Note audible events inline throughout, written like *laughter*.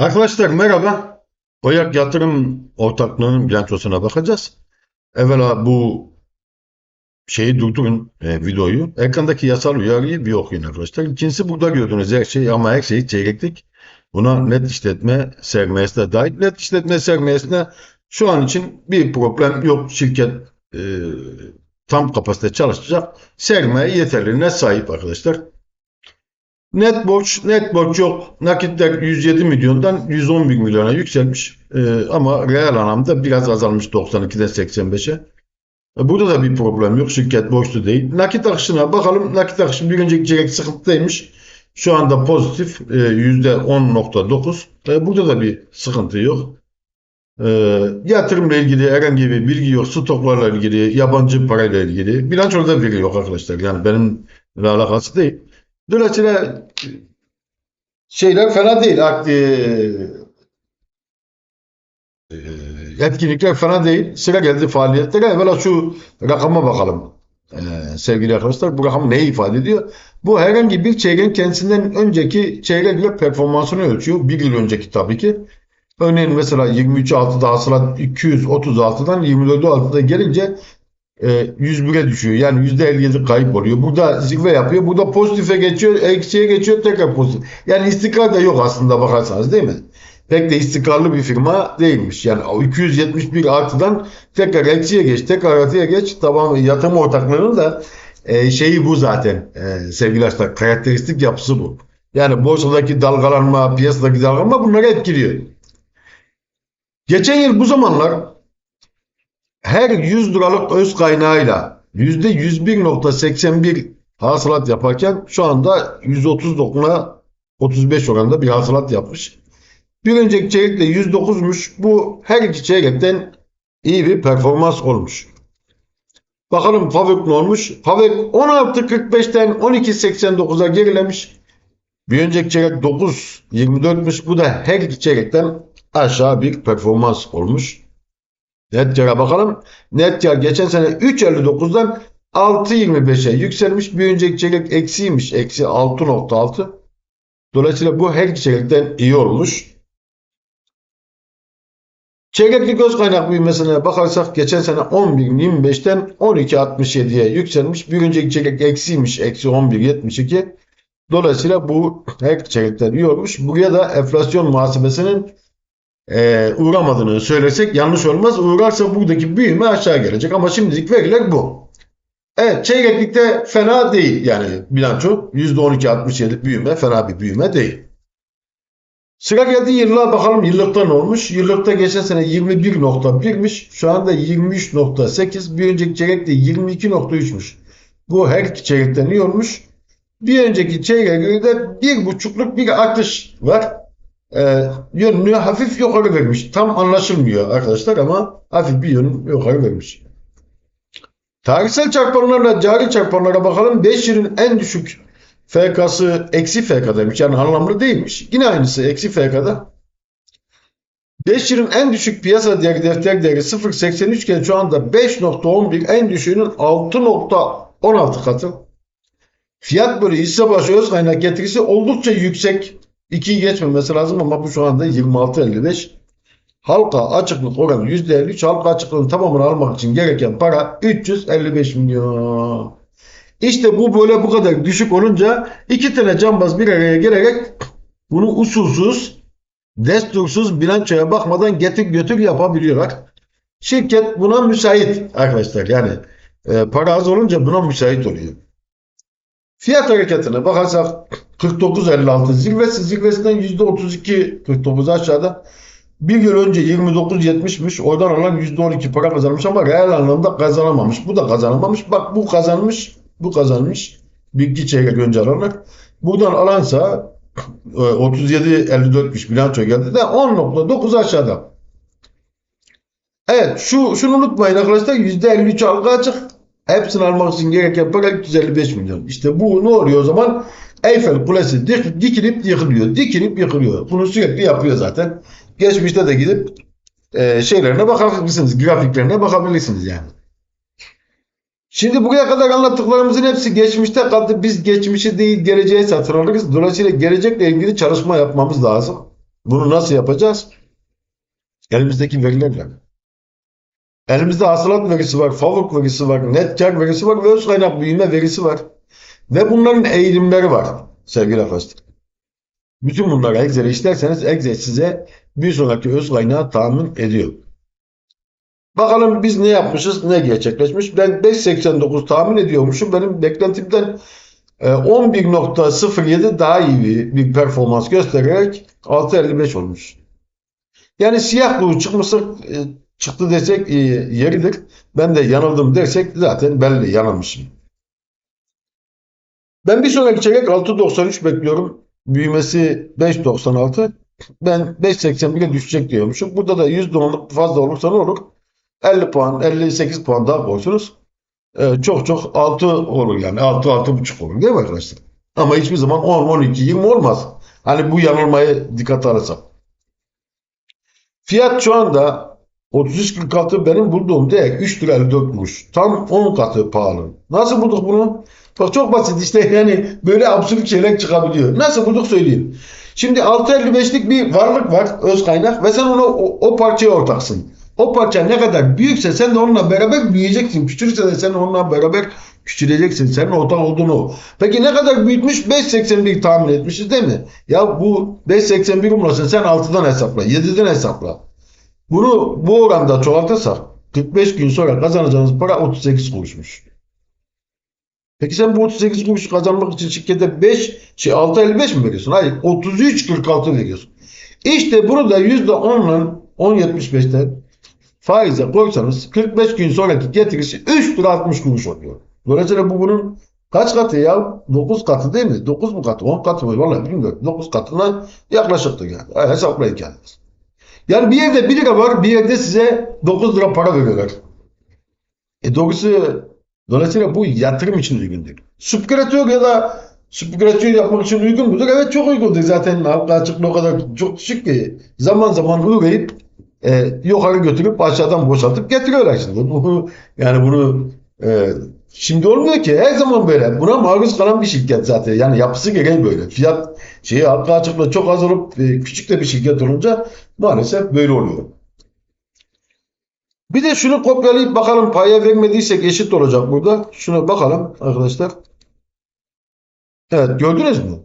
Arkadaşlar merhaba. Oyak Yatırım Ortaklığı'nın bilançosuna bakacağız. Evvela bu şeyi durdurun e, videoyu. Ekrandaki yasal uyarıyı bir okuyun arkadaşlar. İkincisi burada gördüğünüz her şey ama her şey çeyreklik. Buna net işletme sermayesine dahil. Net işletme sermayesine şu an için bir problem yok. Şirket e, tam kapasite çalışacak. Sermaye yeterliğine sahip arkadaşlar. Net borç, net borç yok. Nakitler 107 milyondan 111 milyona yükselmiş. Ee, ama reel anlamda biraz azalmış 92'den 85'e. E, Burada da bir problem yok. Şirket borçlu değil. Nakit akışına bakalım. Nakit akışı bir önceki çeyrek sıkıntıdaymış. Şu anda pozitif e, %10.9. E, burada da bir sıkıntı yok. E, yatırımla ilgili herhangi bir bilgi yok. Stoklarla ilgili, yabancı parayla ilgili. Bilançoda veri yok arkadaşlar. Yani benimle alakası değil. Dolayısıyla şeyler fena değil. Akti, e, etkinlikler fena değil. Sıra geldi faaliyetlere. Evvela şu rakama bakalım. Ee, sevgili arkadaşlar bu rakam neyi ifade ediyor? Bu herhangi bir çeyreğin kendisinden önceki çeyrekle performansını ölçüyor. Bir yıl önceki tabii ki. Örneğin mesela 23 6'da hasılat 236'dan 24 6'da gelince e, 101'e düşüyor. Yani %57 kayıp oluyor. Burada zirve yapıyor. Burada pozitife geçiyor, eksiye geçiyor, tekrar pozitif. Yani istikrar da yok aslında bakarsanız değil mi? Pek de istikrarlı bir firma değilmiş. Yani o 271 artıdan tekrar eksiye geç, tekrar artıya geç. Tamam yatırım ortaklığının da e, şeyi bu zaten e, sevgili arkadaşlar. Karakteristik yapısı bu. Yani borsadaki dalgalanma, piyasadaki dalgalanma bunları etkiliyor. Geçen yıl bu zamanlar her 100 liralık öz kaynağıyla %101.81 hasılat yaparken şu anda 130.35 oranında bir hasılat yapmış. Bir önceki çeyrekte 109'muş. Bu her iki çeyrekten iyi bir performans olmuş. Bakalım Favök ne olmuş? Favök 16.45'ten 12.89'a gerilemiş. Bir önceki çeyrek 9.24'müş. Bu da her iki çeyrekten aşağı bir performans olmuş. Net kar'a bakalım. Net kar geçen sene 3.59'dan 6.25'e yükselmiş. Bir önceki çeyrek eksiymiş. Eksi 6.6. Dolayısıyla bu her iki çeyrekten iyi olmuş. Çeyrekli göz kaynak büyümesine bakarsak geçen sene 11.25'ten 12.67'ye yükselmiş. Bir önceki çeyrek eksiymiş. Eksi 11.72. Dolayısıyla bu her iki çeyrekten iyi olmuş. Buraya da enflasyon muhasebesinin e, uğramadığını söylesek yanlış olmaz. Uğrarsa buradaki büyüme aşağı gelecek. Ama şimdilik veriler bu. Evet çeyreklikte fena değil yani bilanço. %12.67 büyüme fena bir büyüme değil. Sıra geldi yıllığa bakalım yıllıkta ne olmuş? Yıllıkta geçen sene 21.1'miş. Şu anda 23.8. Bir önceki çeyrekte 22.3'müş. Bu her iki çeyrekten iyi olmuş. Bir önceki çeyreğe göre bir buçukluk bir artış var e, yönünü hafif yukarı vermiş. Tam anlaşılmıyor arkadaşlar ama hafif bir yön yukarı vermiş. Tarihsel çarpanlarla cari çarpanlara bakalım. 5 yılın en düşük FK'sı eksi FK'daymış. Yani anlamlı değilmiş. Yine aynısı eksi FK'da. 5 yılın en düşük piyasa değeri defter değeri 0.83 iken şu anda 5.11 en düşüğünün 6.16 katı. Fiyat bölü hisse başı öz kaynak getirisi oldukça yüksek. 2'yi geçmemesi lazım ama bu şu anda 26.55. Halka açıklık oranı %53. Halka açıklığın tamamını almak için gereken para 355 milyon. İşte bu böyle bu kadar düşük olunca iki tane cambaz bir araya gelerek bunu usulsüz, destursuz bilançoya bakmadan getir götür yapabiliyorlar. Şirket buna müsait arkadaşlar. Yani e, para az olunca buna müsait oluyor. Fiyat hareketine bakarsak 49.56 zirvesi zirvesinden %32 49 aşağıda. Bir yıl önce 29.70'miş. Oradan alan %12 para kazanmış ama reel anlamda kazanamamış. Bu da kazanamamış. Bak bu kazanmış. Bu kazanmış. Bir iki çeyrek önce alanlar. Buradan alansa 37.54'miş bilanço geldi de 10.9 aşağıda. Evet şu şunu unutmayın arkadaşlar %53 algı açık. Hepsini almak için gereken para 355 milyon. İşte bu ne oluyor o zaman? Eyfel Kulesi dik, dikilip yıkılıyor. Dikilip yıkılıyor. Bunu sürekli yapıyor zaten. Geçmişte de gidip e, şeylerine bakabilirsiniz. Grafiklerine bakabilirsiniz yani. Şimdi buraya kadar anlattıklarımızın hepsi geçmişte kaldı. Biz geçmişi değil geleceğe satın alırız. Dolayısıyla gelecekle ilgili çalışma yapmamız lazım. Bunu nasıl yapacağız? Elimizdeki verilerle. Elimizde hasılat verisi var, FAVÖK verisi var, net kar verisi var ve öz kaynak büyüme verisi var. Ve bunların eğilimleri var sevgili arkadaşlar. Bütün bunları Excel'e işlerseniz Excel size bir sonraki öz kaynağı tahmin ediyor. Bakalım biz ne yapmışız, ne gerçekleşmiş. Ben 5.89 tahmin ediyormuşum. Benim beklentimden e, 11.07 daha iyi bir, bir performans göstererek 6.55 olmuş. Yani siyah kuğu çıkmışsa e, çıktı desek e, yeridir. Ben de yanıldım dersek zaten belli yanılmışım. Ben bir sonraki çeyrek 6.93 bekliyorum. Büyümesi 5.96. Ben 5.81'e düşecek diyormuşum. Burada da %10'luk fazla olursa ne olur? 50 puan, 58 puan daha koysunuz. Ee, çok çok 6 olur yani. 6 6,5 olur değil mi arkadaşlar? Ama hiçbir zaman 10, 12, 20 olmaz. Hani bu yanılmayı dikkate alırsak. Fiyat şu anda 33.46 benim bulduğum değer 3 lira 54 kuruş. Tam 10 katı pahalı. Nasıl bulduk bunu? Bak çok basit işte *laughs* yani böyle absürt şeyler çıkabiliyor. Nasıl bulduk söyleyeyim. Şimdi 6.55'lik bir varlık var öz kaynak ve sen ona o, o parçaya ortaksın. O parça ne kadar büyükse sen de onunla beraber büyüyeceksin. Küçülürse de sen onunla beraber küçüleceksin. Senin ortak olduğunu. Peki ne kadar büyütmüş? 5.81 tahmin etmişiz değil mi? Ya bu 5.81 umlasın sen 6'dan hesapla. 7'den hesapla. Bunu bu oranda çoğaltırsak 45 gün sonra kazanacağınız para 38 kuruşmuş. Peki sen bu 38 kuruş kazanmak için şirkete 5 şey 6.55 mi veriyorsun? Hayır 33.46 veriyorsun. İşte bunu da %10'la 10.75'ten faize koysanız 45 gün sonraki getirisi 3 lira 60 kuruş oluyor. Dolayısıyla bu bunun kaç katı ya? 9 katı değil mi? 9 mu katı? 10 katı mı? Vallahi bilmiyorum. 9 katına yaklaşıktır yani. Hesaplayın kendiniz. Yani bir yerde 1 lira var, bir yerde size 9 lira para veriyorlar. E doğrusu dolayısıyla bu yatırım için uygun değil. Subkratör ya da subkratör yapmak için uygun mudur? Evet çok uygundur. Zaten halka açıklığı o kadar çok düşük ki zaman zaman uğrayıp e, yukarı götürüp aşağıdan boşaltıp getiriyorlar şimdi. Bu, yani bunu e, şimdi olmuyor ki her zaman böyle. Buna maruz kalan bir şirket zaten. Yani yapısı gereği böyle. Fiyat şeyi halka açıklığı çok az olup e, küçük de bir şirket olunca maalesef böyle oluyor. Bir de şunu kopyalayıp bakalım paya vermediysek eşit olacak burada. Şuna bakalım arkadaşlar. Evet gördünüz mü?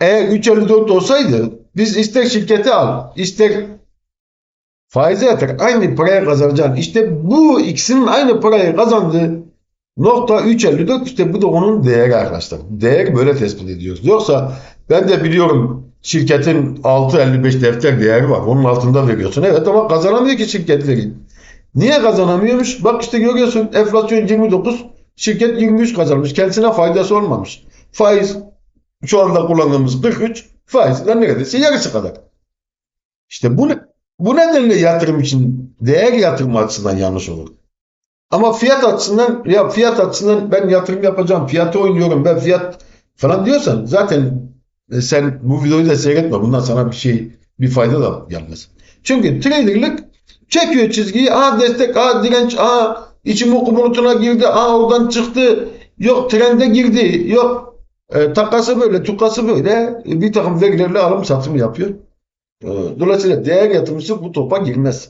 Eğer 3.54 olsaydı biz ister şirketi al, ister faize yatır aynı paraya kazanacaksın. İşte bu ikisinin aynı parayı kazandığı nokta 3.54 işte bu da onun değeri arkadaşlar. Değer böyle tespit ediyoruz. Yoksa ben de biliyorum şirketin 6.55 defter değeri var. Onun altında veriyorsun. Evet ama kazanamıyor ki şirketleri. Niye kazanamıyormuş? Bak işte görüyorsun enflasyon 29, şirket 23 kazanmış. Kendisine faydası olmamış. Faiz şu anda kullandığımız 43, faizden neredeyse yarısı kadar. İşte bu, bu nedenle yatırım için değer yatırım açısından yanlış olur. Ama fiyat açısından ya fiyat açısından ben yatırım yapacağım, fiyatı oynuyorum, ben fiyat falan diyorsan zaten e, sen bu videoyu da seyretme. Bundan sana bir şey bir fayda da gelmez. Çünkü traderlık çekiyor çizgiyi. Aa destek, aa direnç, aa içim oku bulutuna girdi, aa oradan çıktı. Yok trende girdi, yok e, takası böyle, tukası böyle bir takım verilerle alım satım yapıyor. Dolayısıyla değer yatırımcısı bu topa girmez.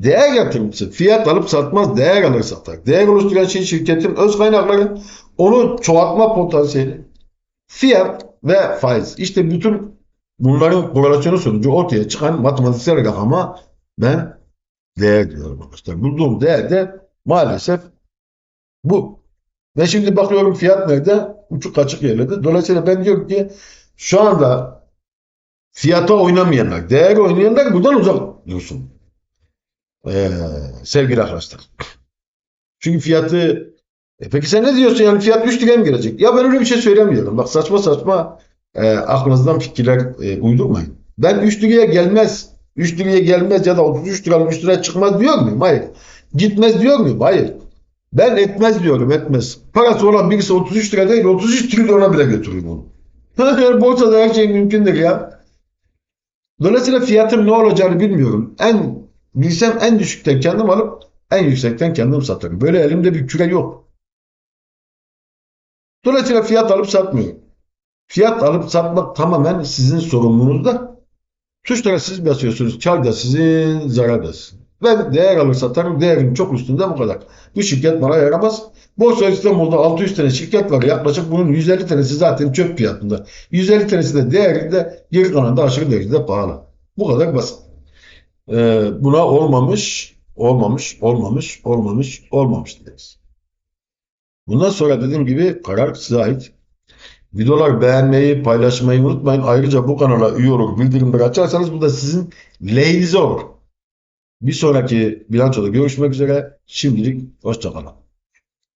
Değer yatırımcısı fiyat alıp satmaz, değer alır satar. Değer oluşturan şey şirketin öz kaynakları, onu çoğaltma potansiyeli, fiyat ve faiz. İşte bütün bunların korelasyonu sonucu ortaya çıkan matematiksel rakama ben değer diyorum arkadaşlar. Bulduğum değer de maalesef bu. Ve şimdi bakıyorum fiyat nerede? Uçuk açık yerlerde. Dolayısıyla ben diyorum ki şu anda fiyata oynamayanlar, değer oynayanlar buradan uzak dursun. Ee, sevgili arkadaşlar. *clears throat* Çünkü fiyatı e peki sen ne diyorsun yani fiyat 3 liraya mı gelecek? Ya ben öyle bir şey söylemiyorum. Bak saçma saçma e, aklınızdan fikirler e, uydurmayın. Ben 3 liraya gelmez, 3 liraya gelmez ya da 33 lira 3 liraya çıkmaz diyor muyum? Hayır. Gitmez diyor muyum? Hayır. Ben etmez diyorum etmez. Parası olan birisi 33 lira değil 33 trilyona bile götürür bunu. *laughs* borsada her şey mümkündür ya. Dolayısıyla fiyatın ne olacağını bilmiyorum. En bilsem en düşükten kendim alıp en yüksekten kendim satarım. Böyle elimde bir küre yok. Dolayısıyla fiyat alıp satmıyorum. Fiyat alıp satmak tamamen sizin sorumluluğunuzda. Tuşlara siz basıyorsunuz. Kar da sizin, zarar. Ben değer alır satarım. Değerin çok üstünde bu kadar. Bu şirket bana yaramaz. Borsa İstanbul'da 600 tane şirket var. Yaklaşık bunun 150 tanesi zaten çöp fiyatında. 150 tanesi de değerinde, geri kalan aşırı derecede pahalı. Bu kadar basit. Ee, buna olmamış, olmamış, olmamış, olmamış, olmamış deriz. Bundan sonra dediğim gibi karar size ait. Videolar beğenmeyi, paylaşmayı unutmayın. Ayrıca bu kanala üye olur, bildirimleri açarsanız bu da sizin lehinize olur. Bir sonraki bilançoda görüşmek üzere. Şimdilik hoşçakalın.